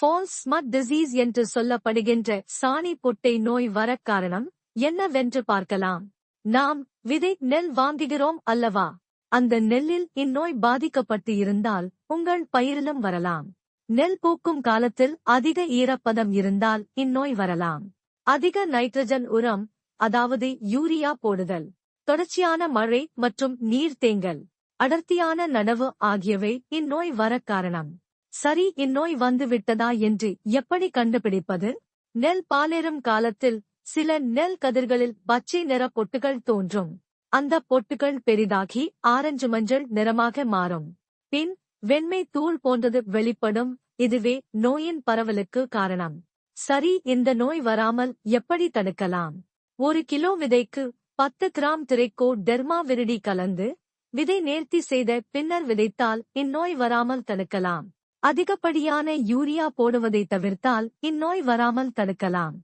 Falls smut disease என்று சொல்லப்படுகின்ற சாணி பொட்டை நோய் வர காரணம் என்னவென்று பார்க்கலாம். நாம் விதை நெல் வாங்குகிறோம் அல்லவா? அந்த நெல்லில் இந்நோய் பாதிக்கப்பட்டு இருந்தால் உங்கள் பயிரிலும் வரலாம். நெல் பூக்கும் காலத்தில் அதிக ஈரப்பதம் இருந்தால் இந்நோய் வரலாம். அதிக நைட்ரஜன் உரம் அதாவது யூரியா போடுதல் தொடர்ச்சியான மழை மற்றும் நீர் தேங்கல் அடர்த்தியான நடவு ஆகியவை இந்நோய் வரக் காரணம். சரி இந்நோய் வந்துவிட்டதா என்று எப்படி கண்டுபிடிப்பது? நெல் பாலேறும் காலத்தில் சில நெல் கதிர்களில் பச்சை நிற பொட்டுகள் தோன்றும். அந்த பொட்டுகள் பெரிதாகி ஆரஞ்சு மஞ்சள் நிறமாக மாறும். பின் வெண்மை தூள் போன்றது வெளிப்படும். இதுவே நோயின் பரவலுக்கு காரணம். சரி இந்த நோய் வராமல் எப்படி தடுக்கலாம்? ஒரு கிலோ விதைக்கு பத்து கிராம் திரைக்கோ டெர்மா விருடி கலந்து விதை நேர்த்தி செய்த பின்னர் விதைத்தால் இந்நோய் வராமல் தடுக்கலாம். அதிகப்படியான யூரியா போடுவதை தவிர்த்தால் இந்நோய் வராமல் தடுக்கலாம்.